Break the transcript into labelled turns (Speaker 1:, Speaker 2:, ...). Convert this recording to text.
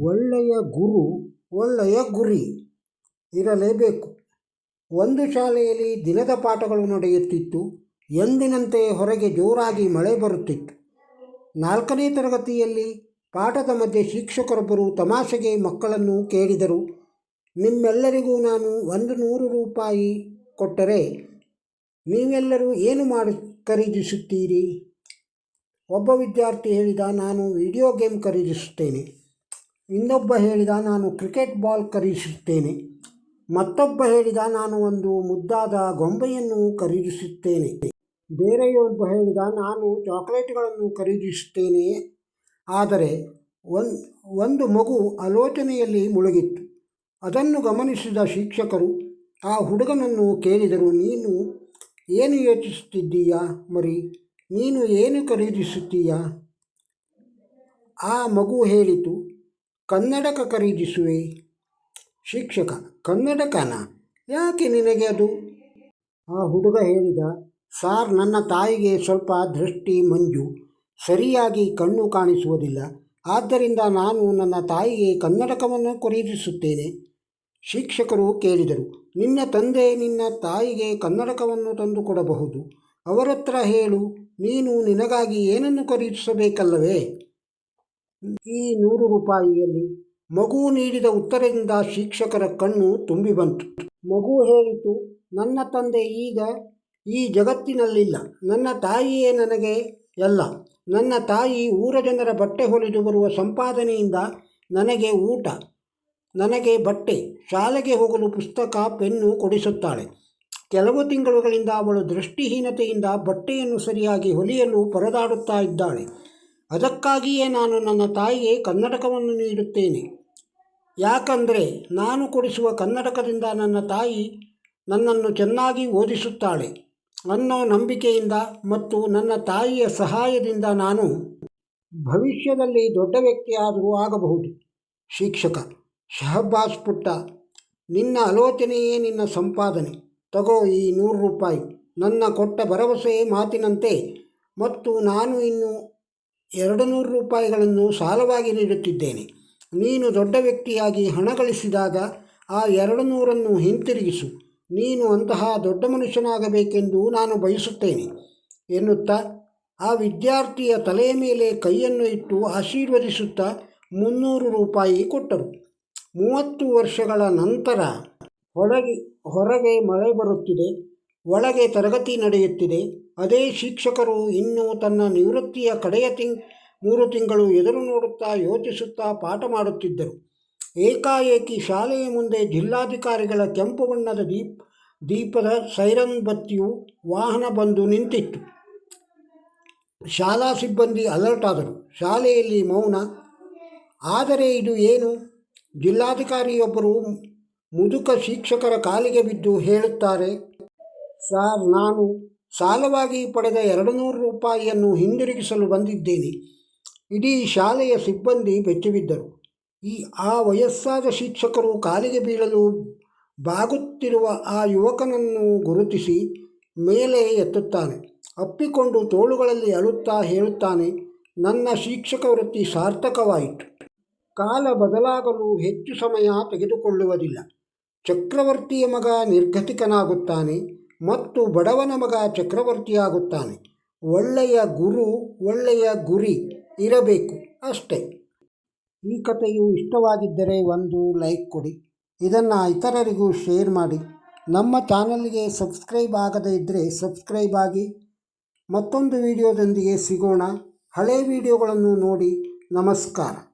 Speaker 1: ಒಳ್ಳೆಯ ಗುರು, ಒಳ್ಳೆಯ ಗುರಿ ಇರಲೇಬೇಕು. ಒಂದು ಶಾಲೆಯಲ್ಲಿ ದಿನದ ಪಾಠಗಳು ನಡೆಯುತ್ತಿತ್ತು, ಎಂದಿನಂತೆ ಹೊರಗೆ ಜೋರಾಗಿ ಮಳೆ ಬರುತ್ತಿತ್ತು. ನಾಲ್ಕನೇ ತರಗತಿಯಲ್ಲಿ ಪಾಠದ ಮಧ್ಯೆ ಶಿಕ್ಷಕರೊಬ್ಬರು ತಮಾಷೆಗೆ ಮಕ್ಕಳನ್ನು ಕೇಳಿದರು. ನಿಮ್ಮೆಲ್ಲರಿಗೂ ನಾನು ಒಂದು ನೂರು ರೂಪಾಯಿ ಕೊಟ್ಟರೆ ನೀವೆಲ್ಲರೂ ಏನು ಮಾಡಿ, ಖರೀದಿಸುತ್ತೀರಿ? ಒಬ್ಬ ವಿದ್ಯಾರ್ಥಿ ಹೇಳಿದ, ನಾನು ವಿಡಿಯೋ ಗೇಮ್ ಖರೀದಿಸುತ್ತೇನೆ. ಇನ್ನೊಬ್ಬ ಹೇಳಿದ, ನಾನು ಕ್ರಿಕೆಟ್ ಬಾಲ್ ಖರೀದಿಸುತ್ತೇನೆ. ಮತ್ತೊಬ್ಬ ಹೇಳಿದ, ನಾನು ಒಂದು ಮುದ್ದಾದ ಗೊಂಬೆಯನ್ನು ಖರೀದಿಸುತ್ತೇನೆ. ಬೇರೆಯೊಬ್ಬ ಹೇಳಿದ, ನಾನು ಚಾಕ್ಲೇಟ್ಗಳನ್ನು ಖರೀದಿಸುತ್ತೇನೆ. ಆದರೆ ಒಂದು ಒಂದು ಮಗು ಆಲೋಚನೆಯಲ್ಲಿ ಮುಳುಗಿತ್ತು. ಅದನ್ನು ಗಮನಿಸಿದ ಶಿಕ್ಷಕರು, ಆ ಹುಡುಗನನ್ನು ಕೇಳಿದರು ನೀನು ಏನು ಯೋಚಿಸುತ್ತಿದ್ದೀಯಾ ಮರಿ? ನೀನು ಏನು ಖರೀದಿಸುತ್ತೀಯಾ? ಆ ಮಗು ಹೇಳಿತು ಕನ್ನಡಕ ಖರೀದಿಸುವೆ? ಶಿಕ್ಷಕ, ಕನ್ನಡಕನ, ಯಾಕೆ ನಿನಗೆ ಅದು? ಆ ಹುಡುಗ ಹೇಳಿದ, ಸಾರ್, ನನ್ನ ತಾಯಿಗೆ ಸ್ವಲ್ಪ ದೃಷ್ಟಿ ಮಂಜು. ಸರಿಯಾಗಿ ಕಣ್ಣು ಕಾಣಿಸುವುದಿಲ್ಲ. ಆದ್ದರಿಂದ ನಾನು ನನ್ನ ತಾಯಿಗೆ ಕನ್ನಡಕವನ್ನು ಖರೀದಿಸುತ್ತೇನೆ. ಶಿಕ್ಷಕರು ಕೇಳಿದರು, ನಿನ್ನ ತಂದೆ ನಿನ್ನ ತಾಯಿಗೆ ಕನ್ನಡಕವನ್ನು ತಂದು ಕೊಡಬಹುದು ಅವರತ್ರ ಹೇಳು, ನೀನು ನಿನಗಾಗಿ ಏನನ್ನು ಖರೀದಿಸಬೇಕಲ್ಲವೇ? ಈ ನೂರು ರೂಪಾಯಿಯಲ್ಲಿ ಮಗು ನೀಡಿದ ಉತ್ತರದಿಂದ ಶಿಕ್ಷಕರ ಕಣ್ಣು ತುಂಬಿ ಬಂತು. ಮಗು ಹೇಳಿತು, ನನ್ನ ತಂದೆ ಈಗ ಈ ಜಗತ್ತಿನಲ್ಲಿಲ್ಲ. ನನ್ನ ತಾಯಿಯೇ ನನಗೆ ಎಲ್ಲ ನನ್ನ ತಾಯಿ ಊರ ಜನರ ಬಟ್ಟೆ ಹೊಲಿದು ಬರುವ ಸಂಪಾದನೆಯಿಂದ ನನಗೆ ಊಟ, ನನಗೆ ಬಟ್ಟೆ, ಶಾಲೆಗೆ ಹೋಗಲು ಪುಸ್ತಕ, ಪೆನ್ನು ಕೊಡಿಸುತ್ತಾಳೆ. ಕೆಲವು ತಿಂಗಳುಗಳಿಂದ ಅವಳು ದೃಷ್ಟಿಹೀನತೆಯಿಂದ ಬಟ್ಟೆಯನ್ನು ಸರಿಯಾಗಿ ಹೊಲಿಯಲು ಪರದಾಡುತ್ತಾ ಇದ್ದಾಳೆ. ಅದಕ್ಕಾಗಿಯೇ ನಾನು ನನ್ನ ತಾಯಿಗೆ ಕನ್ನಡಕವನ್ನು ನೀಡುತ್ತೇನೆ. ಯಾಕಂದರೆ ನಾನು ಕೊಡಿಸುವ ಕನ್ನಡಕದಿಂದ ನನ್ನ ತಾಯಿ ನನ್ನನ್ನು ಚೆನ್ನಾಗಿ ಓದಿಸುತ್ತಾಳೆ. ಅನ್ನೋ ನಂಬಿಕೆಯಿಂದ ಮತ್ತು ನನ್ನ ತಾಯಿಯ ಸಹಾಯದಿಂದ ನಾನು ಭವಿಷ್ಯದಲ್ಲಿ ದೊಡ್ಡ ವ್ಯಕ್ತಿಯಾದರೂ ಆಗಬಹುದು. ಶಿಕ್ಷಕ ಶಹಬಾಸ್ ಪುಟ್ಟ, ನಿನ್ನ ಆಲೋಚನೆಯೇ ನಿನ್ನ ಸಂಪಾದನೆ. ತಗೋ ಈ ನೂರು ರೂಪಾಯಿ. ನನ್ನ ಕೊಟ್ಟ ಭರವಸೆ ಮಾತಿನಂತೆ. ಮತ್ತು ನಾನು ಇನ್ನು ಎರಡು ನೂರು ರೂಪಾಯಿಗಳನ್ನು ಸಾಲವಾಗಿ ನೀಡುತ್ತಿದ್ದೇನೆ. ನೀನು ದೊಡ್ಡ ವ್ಯಕ್ತಿಯಾಗಿ ಹಣ ಗಳಿಸಿದಾಗ ಆ ಎರಡು ನೂರನ್ನು ಹಿಂತಿರುಗಿಸು. ನೀನು ಅಂತಹ ದೊಡ್ಡ ಮನುಷ್ಯನಾಗಬೇಕೆಂದು ನಾನು ಬಯಸುತ್ತೇನೆ, ಎನ್ನುತ್ತಾ ಆ ವಿದ್ಯಾರ್ಥಿಯ ತಲೆಯ ಮೇಲೆ ಕೈಯನ್ನು ಇಟ್ಟು ಆಶೀರ್ವದಿಸುತ್ತಾ ಮುನ್ನೂರು ರೂಪಾಯಿ ಕೊಟ್ಟರು. ಮೂವತ್ತು ವರ್ಷಗಳ ನಂತರ ಹೊರಗೆ ಹೊರಗೆ ಮಳೆ ಬರುತ್ತಿದೆ, ಒಳಗೆ ತರಗತಿ ನಡೆಯುತ್ತಿದೆ. ಅದೇ ಶಿಕ್ಷಕರು ಇನ್ನೂ ತನ್ನ ನಿವೃತ್ತಿಯ ಕಡೆಯ ತಿಂಗ್, ಮೂರು ತಿಂಗಳು ಎದುರು ನೋಡುತ್ತಾ ಯೋಚಿಸುತ್ತಾ ಪಾಠ ಮಾಡುತ್ತಿದ್ದರು. ಏಕಾಏಕಿ ಶಾಲೆಯ ಮುಂದೆ ಜಿಲ್ಲಾಧಿಕಾರಿಗಳ ಕೆಂಪು ಬಣ್ಣದ ದೀಪ್, ದೀಪದ ಸೈರನ್ ಬತ್ತಿಯು ವಾಹನ ಬಂದು ನಿಂತಿತ್ತು. ಶಾಲಾ ಸಿಬ್ಬಂದಿ ಅಲರ್ಟ್ ಆದರು. ಶಾಲೆಯಲ್ಲಿ ಮೌನ. ಆದರೆ ಇದು ಏನು? ಜಿಲ್ಲಾಧಿಕಾರಿಯೊಬ್ಬರು ಮುದುಕ ಶಿಕ್ಷಕರ ಕಾಲಿಗೆ ಬಿದ್ದು ಹೇಳುತ್ತಾರೆ, ಸಾರ್, ನಾನು ಸಾಲವಾಗಿ ಪಡೆದ ಎರಡು ನೂರು ರೂಪಾಯಿಯನ್ನು ಹಿಂದಿರುಗಿಸಲು ಬಂದಿದ್ದೇನೆ. ಇಡೀ ಶಾಲೆಯ ಸಿಬ್ಬಂದಿ ಬೆಚ್ಚಿಬಿದ್ದರು. ಈ ಆ ವಯಸ್ಸಾದ ಶಿಕ್ಷಕರು ಕಾಲಿಗೆ ಬೀಳಲು ಬಾಗುತ್ತಿರುವ ಆ ಯುವಕನನ್ನು ಗುರುತಿಸಿ ಮೇಲೆ ಎತ್ತುತ್ತಾನೆ. ಅಪ್ಪಿಕೊಂಡು ತೋಳುಗಳಲ್ಲಿ ಅಳುತ್ತಾ ಹೇಳುತ್ತಾನೆ, ನನ್ನ ಶಿಕ್ಷಕ ವೃತ್ತಿ ಸಾರ್ಥಕವಾಯಿತು. ಕಾಲ ಬದಲಾಗಲು ಹೆಚ್ಚು ಸಮಯ ತೆಗೆದುಕೊಳ್ಳುವುದಿಲ್ಲ. ಚಕ್ರವರ್ತಿಯ ಮಗ ನಿರ್ಗತಿಕನಾಗುತ್ತಾನೆ. ಮತ್ತು ಬಡವನ ಮಗ ಚಕ್ರವರ್ತಿಯಾಗುತ್ತಾನೆ. ಒಳ್ಳೆಯ ಗುರು ಒಳ್ಳೆಯ ಗುರಿ ಇರಬೇಕು ಅಷ್ಟೇ. ಈ ಕಥೆಯು ಇಷ್ಟವಾಗಿದ್ದರೆ ಒಂದು ಲೈಕ್ ಕೊಡಿ. ಇದನ್ನು ಇತರರಿಗೂ ಶೇರ್ ಮಾಡಿ. ನಮ್ಮ ಚಾನಲ್ಗೆ ಸಬ್ಸ್ಕ್ರೈಬ್ ಆಗದೇ ಇದ್ದರೆ ಸಬ್ಸ್ಕ್ರೈಬ್ ಆಗಿ. ಮತ್ತೊಂದು ವಿಡಿಯೋದೊಂದಿಗೆ ಸಿಗೋಣ. ಹಳೆ ವಿಡಿಯೋಗಳನ್ನು ನೋಡಿ. ನಮಸ್ಕಾರ.